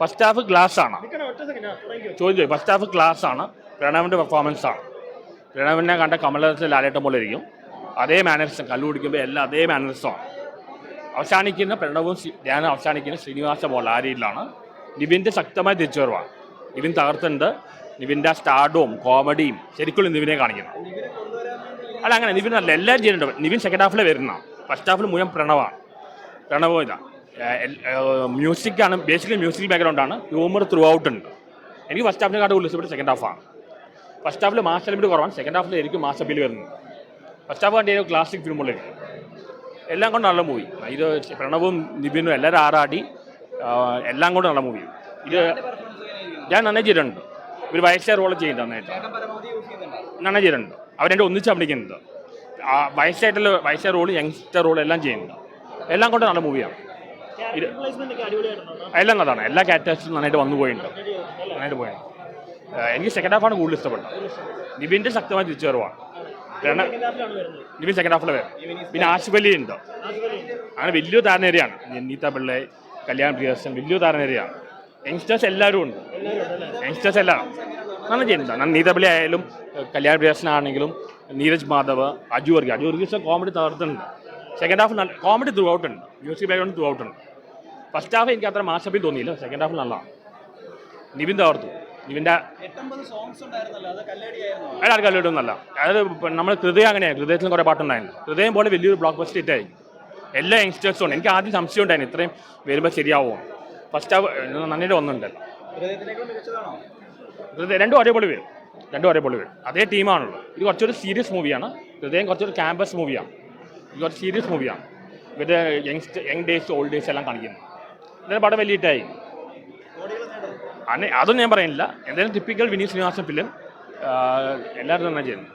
First half glass ആണ്. ചോദിച്ചു. First half class ആണ്. പ്രണവിന്റെ പെർഫോമൻസ് ആണ്. പ്രണവിനെ കണ്ട കമലത്തിൽ ലാലേട്ടം പോലെ ഇരിക്കും. അതേ മാനേഴ്സും കല്ലു കുടിക്കുമ്പോൾ എല്ലാം അതേ മാനേഴ്സുമാണ് അവസാനിക്കുന്ന പ്രണവും ഞാൻ ധ്യാനം അവസാനിക്കുന്ന ശ്രീനിവാസ പോലെ ആ രീതിയിലാണ് നിവിന്റെ ശക്തമായ തിരിച്ചുവരവാണ്. നിവിൻ തകർത്തുണ്ട്. നിവിന്റെ സ്റ്റാർഡും കോമഡിയും ശരിക്കും നിവിനെ കാണിക്കുന്നു. അല്ല അങ്ങനെ നിവിൻ അല്ല എല്ലാം ചെയ്യുന്നുണ്ട്. നിവിൻ സെക്കൻഡ് ഹാഫിൽ വരുന്ന ഫസ്റ്റ് ഹാഫിൽ മുഴുവൻ പ്രണവാണ്. പ്രണവം ഇതാ. മ്യൂസിക്കാണ് ബേസിക്കലി മ്യൂസിക് ബാക്ക്ഗ്രൗണ്ടാണ് ഹ്യൂമർ ത്രൂ ഔട്ട് ഉണ്ട്. എനിക്ക് ഫസ്റ്റ് ഹാഫിനെ കാട്ടും ഉത്സവപ്പെട്ട് സെക്കൻഡ് ഹാഫാണ് ഫസ്റ്റ് ഹാഫിൽ മാസ് എലിമെന്റ് കുറവാണ്. സെക്കൻഡ് ഹാഫിൽ ആയിരിക്കും മാസ് അപ്പീൽ വരുന്നത്. ഫസ്റ്റ് ഹാഫ് കണ്ടി ക്ലാസിക് ഫിലിമുകളിൽ എല്ലാം കൊണ്ട് നല്ല മൂവി ഇത് പ്രണവും നിബിനും എല്ലാവരും ആറാടി എല്ലാം കൊണ്ട് നല്ല മൂവി ഇത് ഞാൻ നന്നായി ചെയ്തിട്ടുണ്ട്. ഒരു വയസ്സായ റോൾ ചെയ്യുന്നുണ്ട് നന്നായിട്ട്. നന്നായി ചെയ്തിട്ടുണ്ട്. അവർ രണ്ട് ഒന്നിച്ച് അഭിനയിക്കുന്നുണ്ട്. ആ വയസ്സായിട്ടുള്ള വയസ്സായ റോൾ യങ്സ്റ്റർ റോൾ എല്ലാം ചെയ്യുന്നുണ്ട്. എല്ലാം കൊണ്ട് നല്ല മൂവിയാണ് എല്ലാം അതാണ് എല്ലാ ക്യാരക്ടേഴ്സും നന്നായിട്ട് വന്നു പോയിട്ടുണ്ട്. നന്നായിട്ട് പോയിട്ടുണ്ട്. എനിക്ക് സെക്കൻഡ് ഹാഫാണ് കൂടുതൽ ഇഷ്ടപ്പെട്ടത്. നിബിന്റെ ശക്തമായ തിരിച്ചുവരവാണ്. കാരണം നിബിൻ സെക്കൻഡ് ഹാഫിലെ വരും. പിന്നെ ആശുപലി ഉണ്ട്. അങ്ങനെ വലിയ താരനേരിയാണ് നീത്ത പിള്ളെ കല്യാൺ പ്രിയദർശൻ വലിയ താരനേരിയാണ് യങ്സ്റ്റേഴ്സ് എല്ലാവരും ഉണ്ട്. യങ്സ്റ്റേഴ്സ് എല്ലാം. നന്നായി ചെയ്യുന്നുണ്ട്. നന്ന നീത പിള്ളി ആയാലും കല്യാൺ പ്രിയദർശൻ ആണെങ്കിലും നീരജ് മാധവ് അജു വർഗീസ്. അജു വർഗീസ് കോമഡി തകർത്തുണ്ട് second half comedy throughout ഉണ്ട്. മ്യൂസിക് ബാക്ക്ഗ്രൗണ്ട് ത്രൂ ഔട്ട് ഉണ്ട്. ഫസ്റ്റ് ഹാഫ് എനിക്ക് അത്ര മാഷപ്പിൽ തോന്നിയില്ല. സെക്കൻഡ് ഹാഫ് നല്ലതാണ് നിവിൻ തകർത്തു. നിവിന്റെ അയാൾ അയാൾ കല്ലിടുന്നല്ല അതായത് നമ്മൾ ഹൃദയം അങ്ങനെയാണ് ഹൃദയത്തിൽ കുറേ പാട്ടുണ്ടായിരുന്നു. ഹൃദയം പോലെ വലിയൊരു ബ്ലോക്ക് ബസ്റ്റ് ഹിറ്റ് ആയി എല്ലാ യങ്സ്റ്റേഴ്സും ഉണ്ട്. എനിക്ക് ആദ്യം സംശയം ഉണ്ടായിരുന്നു. ഇത്രയും വരുമ്പോൾ ശരിയാവുമോ ഫസ്റ്റ് ഹാഫ് നന്നായിട്ട് ഒന്നുണ്ടല്ലോ മികച്ചതാണോ? ഹൃദയം രണ്ടും ഒരേപോലെ വരും. രണ്ടും ഒരേപോലെ വരും. അതേ ടീമാണല്ലോ ഇത് കുറച്ചൊരു സീരിയസ് മൂവിയാണ് ഹൃദയം കുറച്ചൊരു ക്യാമ്പസ് മൂവിയാണ് ഇത് കുറച്ച് സീരിയസ് മൂവിയാണ് ഇവരുടെ youngest young days old days എല്ലാം കാണിക്കുന്നു. ഇതിന് പടം വലിയ ഹിറ്റായി അതൊന്നും ഞാൻ പറയുന്നില്ല. എന്തായാലും ടിപ്പിക്കൽ വിനീത് ശ്രീനിവാസൻ ഫിലിം എല്ലാവരും നന്നായി ചെയ്യുന്നു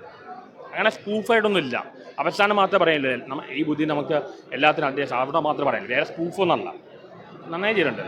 അങ്ങനെ സ്പൂഫായിട്ടൊന്നും ഇല്ല. അവസാനം മാത്രമേ പറയുന്നില്ല ഈ ബുദ്ധി നമുക്ക് എല്ലാത്തിനും അദ്ദേഹം അവിടെ മാത്രമേ പറയുന്നില്ല വേറെ സ്പൂഫൊന്നല്ല നന്നായി ചെയ്തിട്ടുണ്ട്.